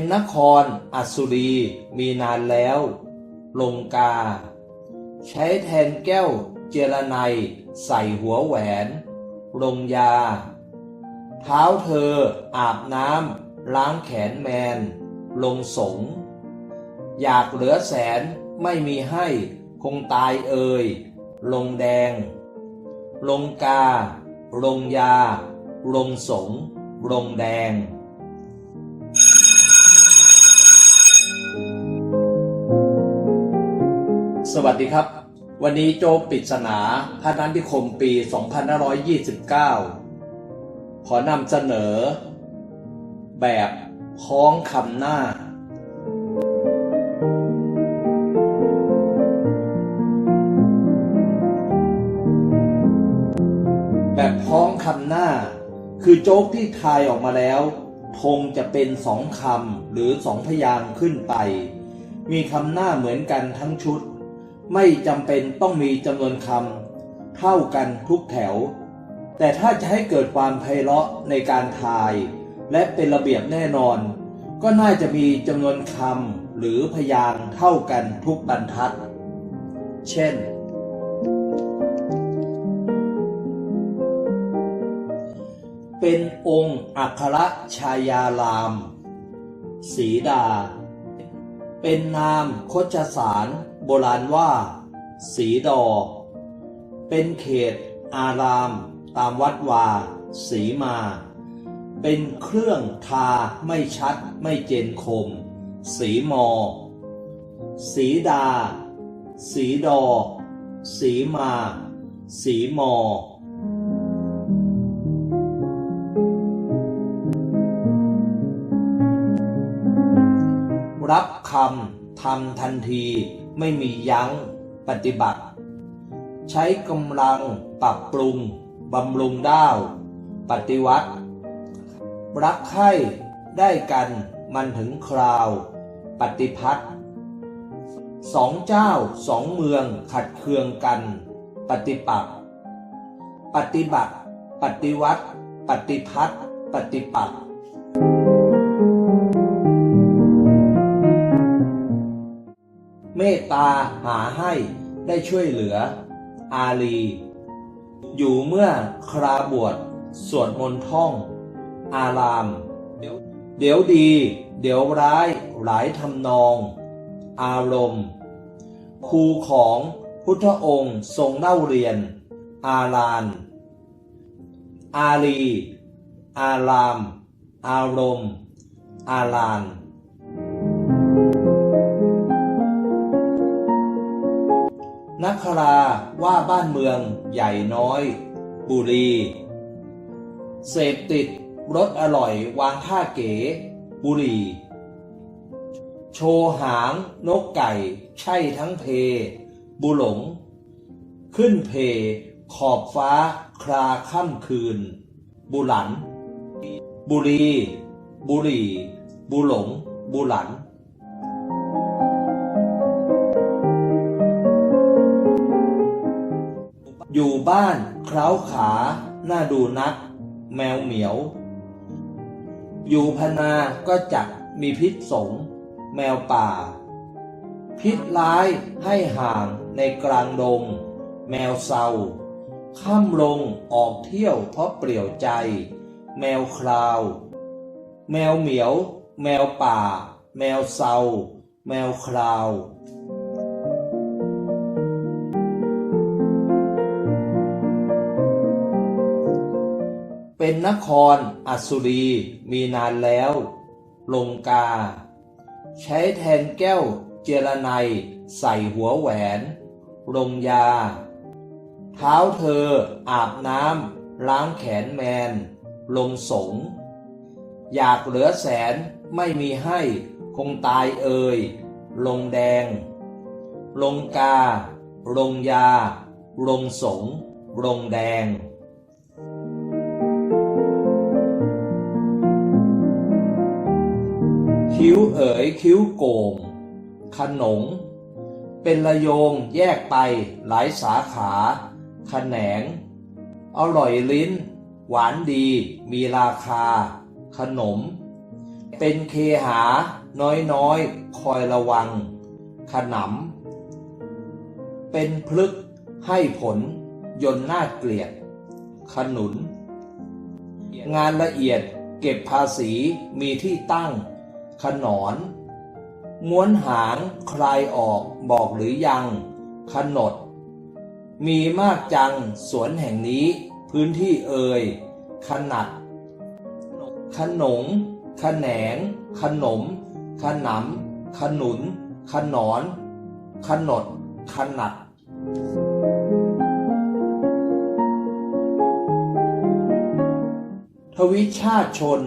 เป็นนครอัสุรีมีนานแล้ว ลงกา ใช้แทนแก้วเจรไนใส่หัวแหวน ลงยา เท้าเธออาบน้ำล้างแขนแมน ลงสง อยากเหลือแสนไม่มีให้คงตายเอ่ย ลงแดง ลงกา ลงยา ลงสง ลงแดง วัสดีครับ วันนี้โจปริศนาพระนันทิคมปี 2529 ขอนำเสนอ แบบพ้องคำหน้า แบบพ้องคำหน้า คือโจ๊กที่ทายออกมาแล้วธงจะเป็นสองคำหรือสองพยางค์ขึ้นไป มีคำหน้าเหมือนกันทั้งชุด ไม่จำเป็นต้องมีจำนวนคำเท่ากันทุกแถว แต่ถ้าจะให้เกิดความไพเราะในการทาย และเป็นระเบียบแน่นอน ก็น่าจะมีจำนวนคำหรือพยางค์เท่ากันทุกบรรทัด เช่น เป็นองค์อัครชายาราม สีดา เป็นนามคชสาร โบราณว่า สีดอ เป็นเขตอาราม ตามวัดวา สีมา เป็นเครื่องทาไม่ชัดไม่เจนคม สีมอ สีดา สีดอ สีมา สีมอรับคำทำทันที ไม่มียั้งปฏิบัติ ใช้กำลังปรับปรุงบำรุงด้าว ปฏิวัติ รักใคร่ได้กันมันถึงคราว ปฏิพัติสองเจ้าสองเมืองขัดเคืองกัน ปฏิปักษ์ปฏิบัติ ปฏิวัติ ปฏิพัติปฏิปักษ์ เมตตาหาให้ได้ช่วยเหลือ อาลี อยู่เมื่อคราบวชสวดมนต์ท่อง อาราม เดี๋ยวดี เดี๋ยวร้ายหลายทำนอง อารมณ์ครูของพุทธองค์ทรงเล่าเรียน อาลาน อาลี อาราม อารมณ์ อาลาน นักคราว่าบ้านเมืองใหญ่น้อย บุรี เสพติดรสอร่อยวางท่าเก๋ บุรี โชหางนกไก่ ใช่ทั้งเพ บุหลง ขึ้นเพ ขอบฟ้าคราค่ำคืน บุหลัน บุรี บุรี บุหลง บุหลัน บ้านเคล้าขาหน้าดูนัก แมวเหมียว อยู่พนาก็จักมีพิษสง แมวป่า พิษร้ายให้ห่างในกลางดง แมวเศร้าค่ำลงออกเที่ยวเพราะเปลี่ยวใจ แมวคราว แมวเหมียว แมวป่า แมวเศร้าแมวคราว เป็นนครอัสุรีมีนานแล้ว ลงกา ใช้แทนแก้วเจรไนใส่หัวแหวน ลงยา เท้าเธออาบน้ำล้างแขนแมน ลงสง อยากเหลือแสนไม่มีให้คงตายเอ่ย ลงแดง ลงกา ลงยา ลงสง ลงแดง คิ้วเอ๋ยคิ้วโก่งขนง เป็นระโยงแยกไปหลายสาขาขแขนง อร่อยลิ้น หวานดีมีราคา ขนม เป็นเคหาน้อยๆคอยระวัง ขนำ เป็นพลึกให้ผล ยนน่าเกลียด ขนุน งานละเอียดเก็บภาษีมีที่ตั้ง ขนอนม้วนหางคลายออกบอกหรือยัง ขนด มีมากจังสวนแห่งนี้ พื้นที่เอ่ยขนัด ขนงขแหนง ขนม ขนำขนุน ขนอน ขนด ขนัดทวิชาชน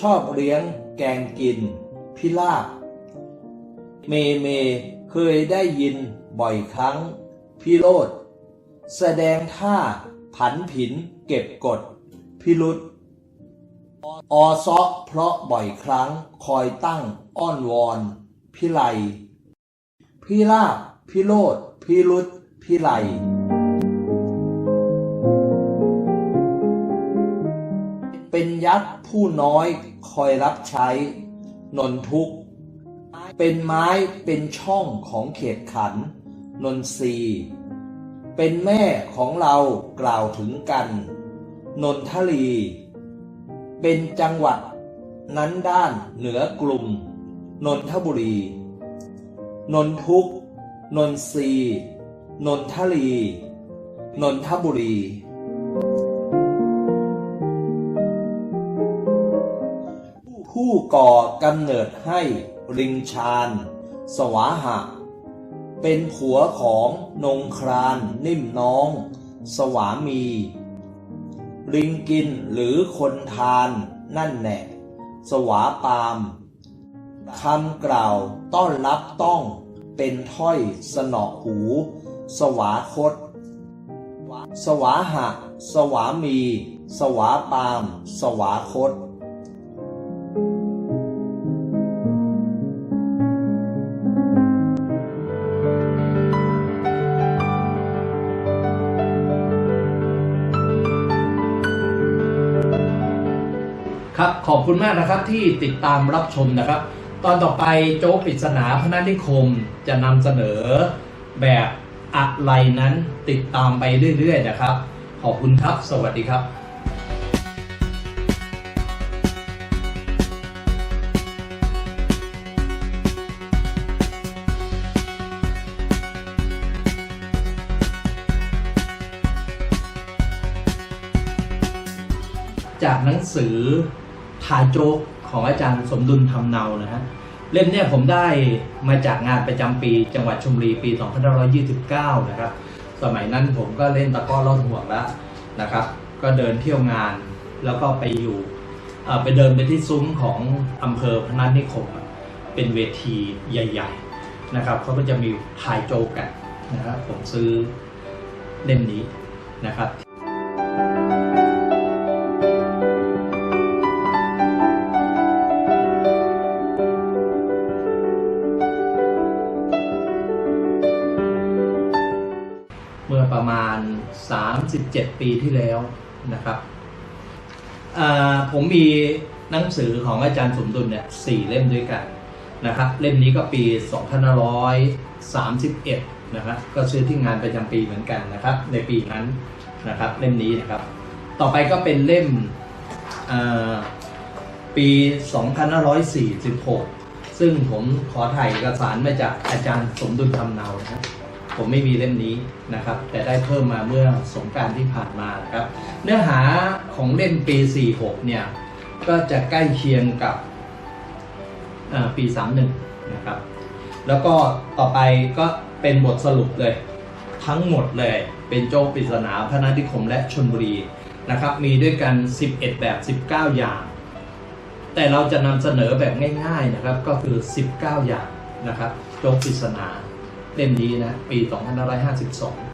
ชอบเลี้ยงแกงกิน พิลาบ เมเมเคยได้ยินบ่อยครั้ง พิโรธแสดงท่าผันผินเก็บกฎพิรุษออซอกเพราะบ่อยครั้งคอยตั้งอ้อนวอนพิไลพิลาบ พิโรธพิรุษพิไลเป็นยักษ์ผู้น้อยคอยรับใช้ นนทุก เป็นไม้เป็นช่องของเขตขัน นนทรีเป็นแม่ของเรากล่าวถึงกัน นนทลี เป็นจังหวัด นั้นด้านเหนือกลุ่ม นนทบุรี นนทุก นนทรีนนทลี นนทบุรี ผู้ก่อกำเนิดให้ริงชาญสวาหะ เป็นผัวของนงครานนิ่มน้อง สวามี ริงกินหรือคนทานนั่นแหน่สวาปามคำกล่าวต้อนรับต้องเป็นถ้อยสนอหู สวาคต สวาหะ สวามี สวาปาม สวาคต ครับขอบคุณมากนะครับที่ติดตามรับชมนะครับ ตอนต่อไปโจ๊กปริศนาพนันนิคมจะนำเสนอแบบอะไรนั้นติดตามไปเรื่อยๆนะครับ ขอบคุณครับ สวัสดีครับจากหนังสือ ทายโจ๊กของอาจารย์สมดุลทำเนานะฮะเล่มเนี่ยผมได้มาจากงานประจำปีจังหวัดชลบุรีปี 2529 นะครับ สมัยนั้นผมก็เล่นตะกร้อลอดห่วงแล้วนะครับ ก็เดินเที่ยวงานแล้วก็ไปอยู่ไปเดินไปที่ซุ้มของอำเภอพนัสนิคม เป็นเวทีใหญ่ๆนะครับเขาก็จะมีทายโจ๊กกันนะครับผมซื้อเล่มนี้นะครับ เมื่อประมาณ 37 ปีที่แล้วนะครับผมมีหนังสือของอาจารย์สมดุลเนี่ยสี่เล่มด้วยกันนะครับ เล่มนี้ก็ปี 2531 นะครับ ก็ซื้อที่งานประจำปีเหมือนกันนะครับ ในปีนั้นนะครับ เล่มนี้นะครับ ต่อไปก็เป็นเล่มปี 2546 ซึ่งผมขอถ่ายเอกสารมาจากอาจารย์สมดุลทำเนานะครับ ผมไม่มีเล่มนี้นะครับ แต่ได้เพิ่มมาเมื่อสงการที่ผ่านมานะครับ เนื้อหาของเล่มปี 46 เนี่ย ก็จะใกล้เคียงกับอ่าปี 31 นะครับ แล้วก็ต่อไปก็เป็นบทสรุปเลย ทั้งหมดเลยเป็นโจ๊กปริศนาพระนาธิคมและชนบุรีนะครับ มีด้วยกัน 11 แบบ 19 อย่าง แต่เราจะนำเสนอแบบง่าย ๆนะครับ ก็คือ 19 อย่างนะครับ โจ๊กปริศนา เล่มนี้นะ ปี 2552